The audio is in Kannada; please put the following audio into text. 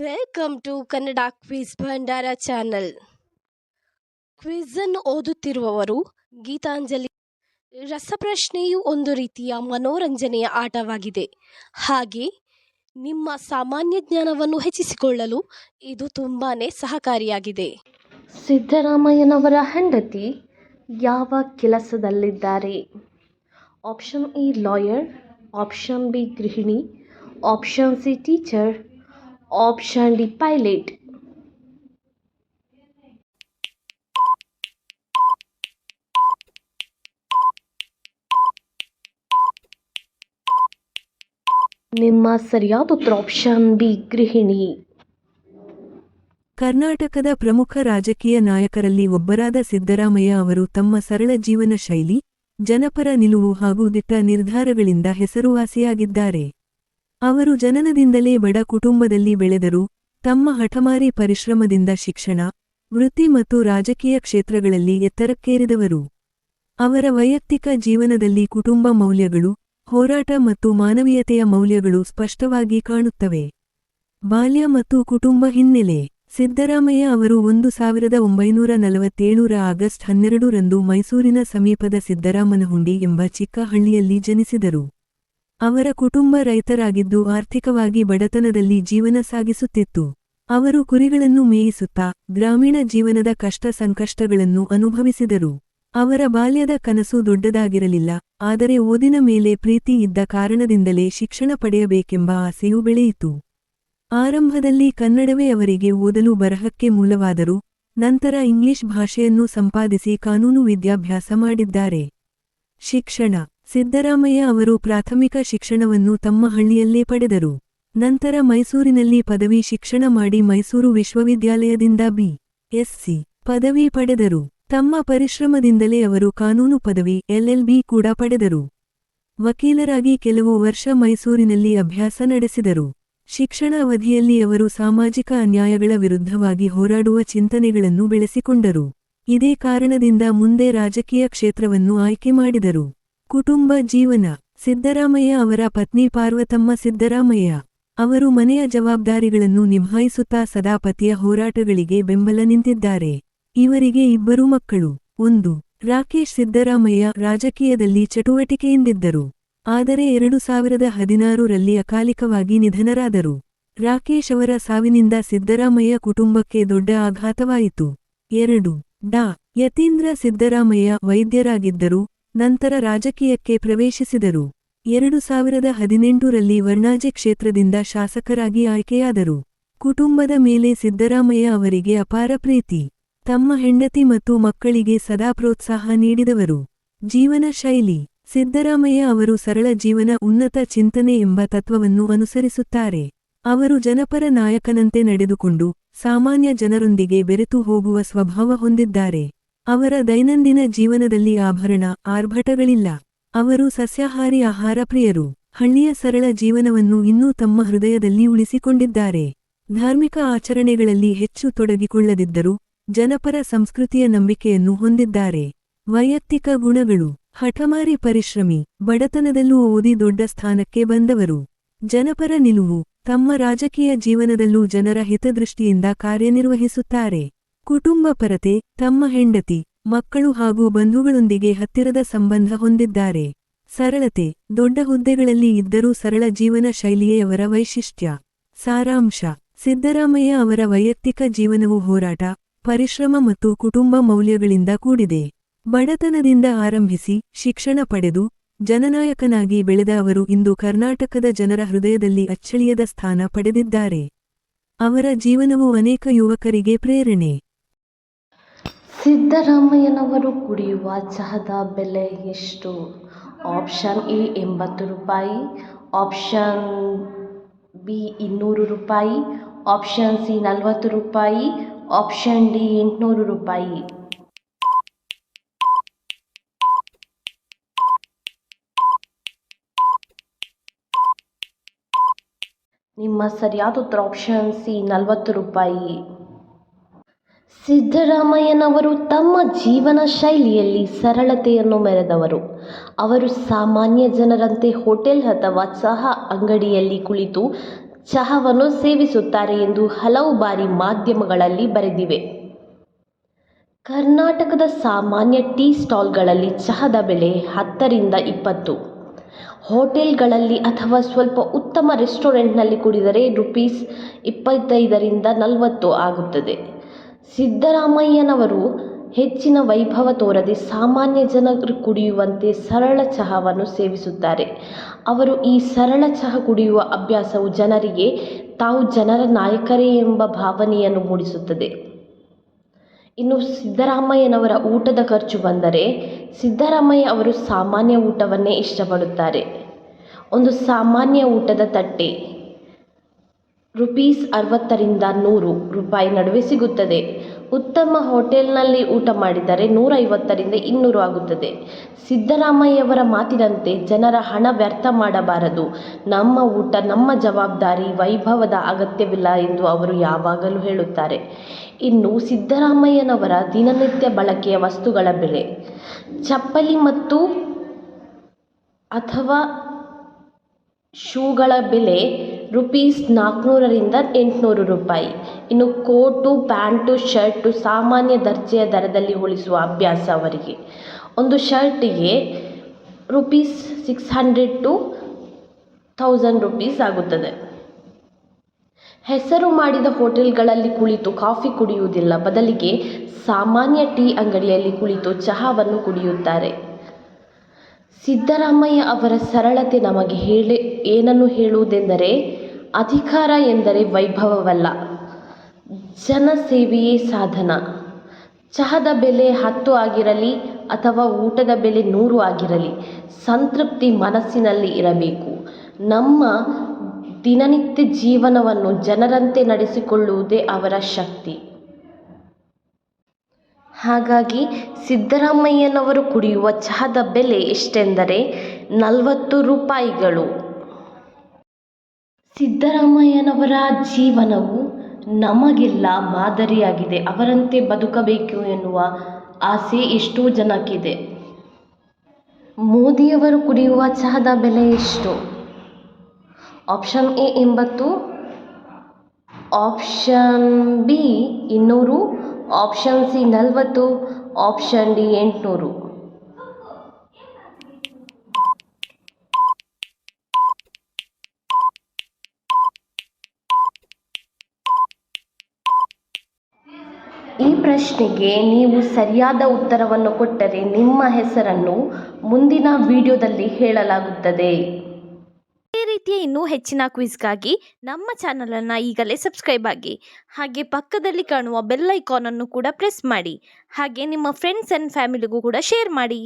Welcome to Kannada quiz Bhandara channel ಕ್ವಿಝನ್ನು ಓದುತ್ತಿರುವವರು ಗೀತಾಂಜಲಿ. ರಸಪ್ರಶ್ನೆಯು ಒಂದು ರೀತಿಯ ಮನೋರಂಜನೆಯ ಆಟವಾಗಿದೆ. ಹಾಗೆ ನಿಮ್ಮ ಸಾಮಾನ್ಯ ಜ್ಞಾನವನ್ನು ಹೆಚ್ಚಿಸಿಕೊಳ್ಳಲು ಇದು ತುಂಬಾ ಸಹಕಾರಿಯಾಗಿದೆ. ಸಿದ್ದರಾಮಯ್ಯನವರ ಹೆಂಡತಿ ಯಾವ ಕೆಲಸದಲ್ಲಿದ್ದಾರೆ? Option A lawyer option B ಗೃಹಿಣಿ. Option C teacher option D pilot ನಿಮ್ಮ ಸರಿಯಾದ ಉತ್ತರ ಆಪ್ಷನ್ ಬಿ ಗೃಹಿಣಿ. ಕರ್ನಾಟಕದ ಪ್ರಮುಖ ರಾಜಕೀಯ ನಾಯಕರಲ್ಲಿ ಒಬ್ಬರಾದ ಸಿದ್ದರಾಮಯ್ಯ ಅವರು ತಮ್ಮ ಸರಳ ಜೀವನ ಶೈಲಿ, ಜನಪರ ನಿಲುವು ಹಾಗೂ ದಿಟ್ಟ ನಿರ್ಧಾರಗಳಿಂದ ಹೆಸರುವಾಸಿಯಾಗಿದ್ದಾರೆ. ಅವರು ಜನನದಿಂದಲೇ ಬಡ ಕುಟುಂಬದಲ್ಲಿ ಬೆಳೆದರು ತಮ್ಮ ಹಠಮಾರಿ ಪರಿಶ್ರಮದಿಂದ ಶಿಕ್ಷಣ, ವೃತ್ತಿ ಮತ್ತು ರಾಜಕೀಯ ಕ್ಷೇತ್ರಗಳಲ್ಲಿ ಎತ್ತರಕ್ಕೇರಿದವರು. ಅವರ ವೈಯಕ್ತಿಕ ಜೀವನದಲ್ಲಿ ಕುಟುಂಬ ಮೌಲ್ಯಗಳು, ಹೋರಾಟ ಮತ್ತು ಮಾನವೀಯತೆಯ ಮೌಲ್ಯಗಳು ಸ್ಪಷ್ಟವಾಗಿ ಕಾಣುತ್ತವೆ. ಬಾಲ್ಯ ಮತ್ತು ಕುಟುಂಬ ಹಿನ್ನೆಲೆ. ಸಿದ್ದರಾಮಯ್ಯ ಅವರು ಒಂದು ಸಾವಿರದ ಒಂಬೈನೂರ ನಲವತ್ತೇಳರ ಆಗಸ್ಟ್ ಹನ್ನೆರಡರಂದು ಮೈಸೂರಿನ ಸಮೀಪದ ಸಿದ್ದರಾಮನಹುಂಡಿ ಎಂಬ ಚಿಕ್ಕ ಹಳ್ಳಿಯಲ್ಲಿ ಜನಿಸಿದರು. ಅವರ ಕುಟುಂಬ ರೈತರಾಗಿದ್ದು ಆರ್ಥಿಕವಾಗಿ ಬಡತನದಲ್ಲಿ ಜೀವನ ಸಾಗಿಸುತ್ತಿತ್ತು. ಅವರು ಕುರಿಗಳನ್ನು ಮೇಯಿಸುತ್ತಾ ಗ್ರಾಮೀಣ ಜೀವನದ ಕಷ್ಟ ಸಂಕಷ್ಟಗಳನ್ನು ಅನುಭವಿಸಿದರು. ಅವರ ಬಾಲ್ಯದ ಕನಸು ದೊಡ್ಡದಾಗಿರಲಿಲ್ಲ, ಆದರೆ ಓದಿನ ಮೇಲೆ ಪ್ರೀತಿ ಇದ್ದ ಕಾರಣದಿಂದಲೇ ಶಿಕ್ಷಣ ಪಡೆಯಬೇಕೆಂಬ ಆಸೆಯೂ ಬೆಳೆಯಿತು. ಆರಂಭದಲ್ಲಿ ಕನ್ನಡವೇ ಅವರಿಗೆ ಓದಲು ಬರಹಕ್ಕೆ ಮೂಲವಾದರೂ, ನಂತರ ಇಂಗ್ಲಿಷ್ ಭಾಷೆಯನ್ನು ಸಂಪಾದಿಸಿ ಕಾನೂನು ವಿದ್ಯಾಭ್ಯಾಸ ಮಾಡಿದ್ದಾರೆ. ಶಿಕ್ಷಣ ಸಿದ್ದರಾಮಯ್ಯ ಅವರು ಪ್ರಾಥಮಿಕ ಶಿಕ್ಷಣವನ್ನು ತಮ್ಮ ಹಳ್ಳಿಯಲ್ಲೇ ಪಡೆದರು. ನಂತರ ಮೈಸೂರಿನಲ್ಲಿ ಪದವಿ ಶಿಕ್ಷಣ ಮಾಡಿ ಮೈಸೂರು ವಿಶ್ವವಿದ್ಯಾಲಯದಿಂದ ಬಿ. ಎಸ್ಸಿ ಪದವಿ ಪಡೆದರು. ತಮ್ಮ ಪರಿಶ್ರಮದಿಂದಲೇ ಅವರು ಕಾನೂನು ಪದವಿ ಎಲ್ಎಲ್ಬಿ ಕೂಡ ಪಡೆದರು. ವಕೀಲರಾಗಿ ಕೆಲವು ವರ್ಷ ಮೈಸೂರಿನಲ್ಲಿ ಅಭ್ಯಾಸ ನಡೆಸಿದರು. ಶಿಕ್ಷಣ ಅವಧಿಯಲ್ಲಿ ಅವರು ಸಾಮಾಜಿಕ ಅನ್ಯಾಯಗಳ ವಿರುದ್ಧವಾಗಿ ಹೋರಾಡುವ ಚಿಂತನೆಗಳನ್ನು ಬೆಳೆಸಿಕೊಂಡರು. ಇದೇ ಕಾರಣದಿಂದ ಮುಂದೆ ರಾಜಕೀಯ ಕ್ಷೇತ್ರವನ್ನು ಆಯ್ಕೆ ಮಾಡಿದರು. ಕುಟುಂಬ ಜೀವನ. ಸಿದ್ದರಾಮಯ್ಯ ಅವರ ಪತ್ನಿ ಪಾರ್ವತಮ್ಮ ಸಿದ್ದರಾಮಯ್ಯ ಅವರು ಮನೆಯ ಜವಾಬ್ದಾರಿಗಳನ್ನು ನಿಭಾಯಿಸುತ್ತಾ ಸದಾ ಪತಿಯ ಹೋರಾಟಗಳಿಗೆ ಬೆಂಬಲ ನಿಂತಿದ್ದಾರೆ. ಇವರಿಗೆ ಇಬ್ಬರು ಮಕ್ಕಳು. ಒಂದು, ರಾಕೇಶ್ ಸಿದ್ದರಾಮಯ್ಯ ರಾಜಕೀಯದಲ್ಲಿ ಚಟುವಟಿಕೆಯಿಂದಿದ್ದರು. ಆದರೆ ಎರಡು ಸಾವಿರದ ಹದಿನಾರರಲ್ಲಿ ಅಕಾಲಿಕವಾಗಿ ನಿಧನರಾದರು. ರಾಕೇಶ್ ಅವರ ಸಾವಿನಿಂದ ಸಿದ್ದರಾಮಯ್ಯ ಕುಟುಂಬಕ್ಕೆ ದೊಡ್ಡ ಆಘಾತವಾಯಿತು. ಎರಡು, ಡಾ. ಯತೀಂದ್ರ ಸಿದ್ದರಾಮಯ್ಯ ವೈದ್ಯರಾಗಿದ್ದರು. ನಂತರ ರಾಜಕೀಯಕ್ಕೆ ಪ್ರವೇಶಿಸಿದರು. ಎರಡು ಸಾವಿರದ ಹದಿನೆಂಟರಲ್ಲಿ ವರ್ಣಾಜೆ ಕ್ಷೇತ್ರದಿಂದ ಶಾಸಕರಾಗಿ ಆಯ್ಕೆಯಾದರು. ಕುಟುಂಬದ ಮೇಲೆ ಸಿದ್ದರಾಮಯ್ಯ ಅವರಿಗೆ ಅಪಾರ ಪ್ರೀತಿ. ತಮ್ಮ ಹೆಂಡತಿ ಮತ್ತು ಮಕ್ಕಳಿಗೆ ಸದಾ ಪ್ರೋತ್ಸಾಹ ನೀಡಿದವರು. ಜೀವನ ಶೈಲಿ. ಸಿದ್ದರಾಮಯ್ಯ ಅವರು ಸರಳ ಜೀವನ, ಉನ್ನತ ಚಿಂತನೆ ಎಂಬ ತತ್ವವನ್ನು ಅನುಸರಿಸುತ್ತಾರೆ. ಅವರು ಜನಪರ ನಾಯಕನಂತೆ ನಡೆದುಕೊಂಡು, ಸಾಮಾನ್ಯ ಜನರೊಂದಿಗೆ ಬೆರೆತು ಹೋಗುವ ಸ್ವಭಾವ ಹೊಂದಿದ್ದಾರೆ. ಅವರ ದೈನಂದಿನ ಜೀವನದಲ್ಲಿ ಆಭರಣ ಆರ್ಭಟಗಳಿಲ್ಲ. ಅವರು ಸಸ್ಯಾಹಾರಿ ಆಹಾರ ಪ್ರಿಯರು. ಹಳ್ಳಿಯ ಸರಳ ಜೀವನವನ್ನು ಇನ್ನೂ ತಮ್ಮ ಹೃದಯದಲ್ಲಿ ಉಳಿಸಿಕೊಂಡಿದ್ದಾರೆ. ಧಾರ್ಮಿಕ ಆಚರಣೆಗಳಲ್ಲಿ ಹೆಚ್ಚು ತೊಡಗಿಕೊಳ್ಳದಿದ್ದರೂ, ಜನಪರ ಸಂಸ್ಕೃತಿಯ ನಂಬಿಕೆಯನ್ನು ಹೊಂದಿದ್ದಾರೆ. ವೈಯಕ್ತಿಕ ಗುಣಗಳು. ಹಠಮಾರಿ ಪರಿಶ್ರಮಿ. ಬಡತನದಲ್ಲೂ ಓದಿ ದೊಡ್ಡ ಸ್ಥಾನಕ್ಕೆ ಬಂದವರು. ಜನಪರ ನಿಲುವು. ತಮ್ಮ ರಾಜಕೀಯ ಜೀವನದಲ್ಲೂ ಜನರ ಹಿತದೃಷ್ಟಿಯಿಂದ ಕಾರ್ಯನಿರ್ವಹಿಸುತ್ತಾರೆ. ಕುಟುಂಬ ಪರತೆ, ತಮ್ಮ ಹೆಂಡತಿ, ಮಕ್ಕಳು ಹಾಗೂ ಬಂಧುಗಳೊಂದಿಗೆ ಹತ್ತಿರದ ಸಂಬಂಧ ಹೊಂದಿದ್ದಾರೆ. ಸರಳತೆ, ದೊಡ್ಡ ಹುದ್ದೆಗಳಲ್ಲಿ ಇದ್ದರೂ ಸರಳ ಜೀವನ ಶೈಲಿಯೇ ವೈಶಿಷ್ಟ್ಯ. ಸಾರಾಂಶ, ಸಿದ್ದರಾಮಯ್ಯ ಅವರ ವೈಯಕ್ತಿಕ ಜೀವನವು ಹೋರಾಟ, ಪರಿಶ್ರಮ ಮತ್ತು ಕುಟುಂಬ ಮೌಲ್ಯಗಳಿಂದ ಕೂಡಿದೆ. ಬಡತನದಿಂದ ಆರಂಭಿಸಿ, ಶಿಕ್ಷಣ ಪಡೆದು, ಜನನಾಯಕನಾಗಿ ಬೆಳೆದ ಅವರು ಇಂದು ಕರ್ನಾಟಕದ ಜನರ ಹೃದಯದಲ್ಲಿ ಅಚ್ಚಳಿಯದ ಸ್ಥಾನ ಪಡೆದಿದ್ದಾರೆ. ಅವರ ಜೀವನವು ಅನೇಕ ಯುವಕರಿಗೆ ಪ್ರೇರಣೆ. ಸಿದ್ದರಾಮಯ್ಯನವರು ಕುಡಿಯುವ ಚಹದ ಬೆಲೆ ಎಷ್ಟು? ಆಪ್ಷನ್ ಎ, ಎಂಬತ್ತು ರೂಪಾಯಿ. ಆಪ್ಷನ್ ಬಿ, ಇನ್ನೂರು ರೂಪಾಯಿ. ಆಪ್ಷನ್ ಸಿ, ನಲವತ್ತು ರೂಪಾಯಿ. ಆಪ್ಷನ್ ಡಿ, ಎಂಟುನೂರು ರೂಪಾಯಿ. ನಿಮ್ಮ ಸರಿಯಾದ ಉತ್ತರ ಆಪ್ಷನ್ ಸಿ, ನಲವತ್ತು ರೂಪಾಯಿ. ಸಿದ್ದರಾಮಯ್ಯನವರು ತಮ್ಮ ಜೀವನ ಶೈಲಿಯಲ್ಲಿ ಸರಳತೆಯನ್ನು ಮೆರೆದವರು. ಅವರು ಸಾಮಾನ್ಯ ಜನರಂತೆ ಹೋಟೆಲ್ ಅಥವಾ ಚಹಾ ಅಂಗಡಿಯಲ್ಲಿ ಕುಳಿತು ಚಹಾವನ್ನು ಸೇವಿಸುತ್ತಾರೆ ಎಂದು ಹಲವು ಬಾರಿ ಮಾಧ್ಯಮಗಳಲ್ಲಿ ಬರೆದಿವೆ. ಕರ್ನಾಟಕದ ಸಾಮಾನ್ಯ ಟೀ ಸ್ಟಾಲ್ಗಳಲ್ಲಿ ಚಹಾದ ಬೆಲೆ ಹತ್ತರಿಂದ ಇಪ್ಪತ್ತು. ಹೋಟೆಲ್ಗಳಲ್ಲಿ ಅಥವಾ ಸ್ವಲ್ಪ ಉತ್ತಮ ರೆಸ್ಟೋರೆಂಟ್ನಲ್ಲಿ ಕುಡಿದರೆ ರುಪೀಸ್ ಇಪ್ಪತ್ತೈದರಿಂದ ನಲವತ್ತು ಆಗುತ್ತದೆ. ಸಿದ್ದರಾಮಯ್ಯನವರು ಹೆಚ್ಚಿನ ವೈಭವ ತೋರದೆ ಸಾಮಾನ್ಯ ಜನರು ಕುಡಿಯುವಂತೆ ಸರಳ ಚಹಾವನ್ನು ಸೇವಿಸುತ್ತಾರೆ. ಅವರು ಈ ಸರಳ ಚಹಾ ಕುಡಿಯುವ ಅಭ್ಯಾಸವು ಜನರಿಗೆ ತಾವು ಜನರ ನಾಯಕರೇ ಎಂಬ ಭಾವನೆಯನ್ನು ಮೂಡಿಸುತ್ತದೆ. ಇನ್ನು ಸಿದ್ದರಾಮಯ್ಯನವರ ಊಟದ ಖರ್ಚು ಬಂದರೆ ಸಿದ್ದರಾಮಯ್ಯ ಅವರು ಸಾಮಾನ್ಯ ಊಟವನ್ನೇ ಇಷ್ಟಪಡುತ್ತಾರೆ. ಒಂದು ಸಾಮಾನ್ಯ ಊಟದ ತಟ್ಟೆ ರುಪೀಸ್ ಅರವತ್ತರಿಂದ ನೂರು ರೂಪಾಯಿ ನಡುವೆ ಸಿಗುತ್ತದೆ. ಉತ್ತಮ ಹೋಟೆಲ್ನಲ್ಲಿ ಊಟ ಮಾಡಿದರೆ ನೂರೈವತ್ತರಿಂದ ಇನ್ನೂರು ಆಗುತ್ತದೆ. ಸಿದ್ದರಾಮಯ್ಯವರ ಮಾತಿನಂತೆ ಜನರ ಹಣ ವ್ಯರ್ಥ ಮಾಡಬಾರದು. ನಮ್ಮ ಊಟ, ನಮ್ಮ ಜವಾಬ್ದಾರಿ ವೈಭವದ ಅಗತ್ಯವಿಲ್ಲ ಎಂದು ಅವರು ಯಾವಾಗಲೂ ಹೇಳುತ್ತಾರೆ. ಇನ್ನು ಸಿದ್ದರಾಮಯ್ಯನವರ ದಿನನಿತ್ಯ ಬಳಕೆಯ ವಸ್ತುಗಳ ಬೆಲೆ. ಚಪ್ಪಲಿ ಮತ್ತು ಅಥವಾ ಶೂಗಳ ಬೆಲೆ ರುಪೀಸ್ ನಾಲ್ಕುನೂರರಿಂದ ಎಂಟುನೂರು ರೂಪಾಯಿ. ಇನ್ನು ಕೋಟು, ಪ್ಯಾಂಟು, ಶರ್ಟು ಸಾಮಾನ್ಯ ದರ್ಜೆಯ ದರದಲ್ಲಿ ಹೊಲಿಸುವ ಅಭ್ಯಾಸ ಅವರಿಗೆ. ಒಂದು ಶರ್ಟಿಗೆ rupees six hundred two thousand rupees ಆಗುತ್ತದೆ. ಹೆಸರು ಮಾಡಿದ ಹೋಟೆಲ್ಗಳಲ್ಲಿ ಕುಳಿತು ಕಾಫಿ ಕುಡಿಯುವುದಿಲ್ಲ. ಬದಲಿಗೆ ಸಾಮಾನ್ಯ ಟೀ ಅಂಗಡಿಯಲ್ಲಿ ಕುಳಿತು ಚಹಾವನ್ನು ಕುಡಿಯುತ್ತಾರೆ. ಸಿದ್ದರಾಮಯ್ಯ ಅವರ ಸರಳತೆ ನಮಗೆ ಹೇಳಿ, ಏನನ್ನು ಹೇಳುವುದೆಂದರೆ ಅಧಿಕಾರ ಎಂದರೆ ವೈಭವವಲ್ಲ. ಜನಸೇವೆಯೇ ಸಾಧನ. ಚಹದ ಬೆಲೆ ಹತ್ತು ಆಗಿರಲಿ ಅಥವಾ ಊಟದ ಬೆಲೆ ನೂರು ಆಗಿರಲಿ, ಸಂತೃಪ್ತಿ ಮನಸ್ಸಿನಲ್ಲಿ ಇರಬೇಕು. ನಮ್ಮ ದಿನನಿತ್ಯ ಜೀವನವನ್ನು ಜನರಂತೆ ನಡೆಸಿಕೊಳ್ಳುವುದೇ ಅವರ ಶಕ್ತಿ. ಹಾಗಾಗಿ ಸಿದ್ದರಾಮಯ್ಯನವರು ಕುಡಿಯುವ ಚಹದ ಬೆಲೆ ಎಷ್ಟೆಂದರೆ ನಲವತ್ತು ರೂಪಾಯಿಗಳು. ಸಿದ್ದರಾಮಯ್ಯನವರ ಜೀವನವು ನಮಗೆಲ್ಲ ಮಾದರಿಯಾಗಿದೆ. ಅವರಂತೆ ಬದುಕಬೇಕು ಎನ್ನುವ ಆಸೆ ಎಷ್ಟೋ ಜನಕ್ಕಿದೆ. ಮೋದಿಯವರು ಕುಡಿಯುವ ಚಹಾದ ಬೆಲೆ ಎಷ್ಟು? ಆಪ್ಷನ್ ಎ ಎಂಬತ್ತು, ಆಪ್ಷನ್ ಬಿ ಇನ್ನೂರು, ಆಪ್ಷನ್ ಸಿ ನಲವತ್ತು, ಆಪ್ಷನ್ ಡಿ ಎಂಟುನೂರು ಈ ಪ್ರಶ್ನೆಗೆ ನೀವು ಸರಿಯಾದ ಉತ್ತರವನ್ನು ಕೊಟ್ಟರೆ ನಿಮ್ಮ ಹೆಸರನ್ನು ಮುಂದಿನ ವಿಡಿಯೋದಲ್ಲಿ ಹೇಳಲಾಗುತ್ತದೆ. ಇದೇ ರೀತಿಯ ಇನ್ನೂ ಹೆಚ್ಚಿನ ಕ್ವಿಜ್ಗಾಗಿ ನಮ್ಮ ಚಾನಲನ್ನು ಈಗಲೇ ಸಬ್ಸ್ಕ್ರೈಬ್ ಆಗಿ, ಹಾಗೆ ಪಕ್ಕದಲ್ಲಿ ಕಾಣುವ ಬೆಲ್ ಐಕಾನನ್ನು ಕೂಡ ಪ್ರೆಸ್ ಮಾಡಿ, ಹಾಗೆ ನಿಮ್ಮ ಫ್ರೆಂಡ್ಸ್ ಆ್ಯಂಡ್ ಫ್ಯಾಮಿಲಿಗೂ ಕೂಡ ಶೇರ್ ಮಾಡಿ.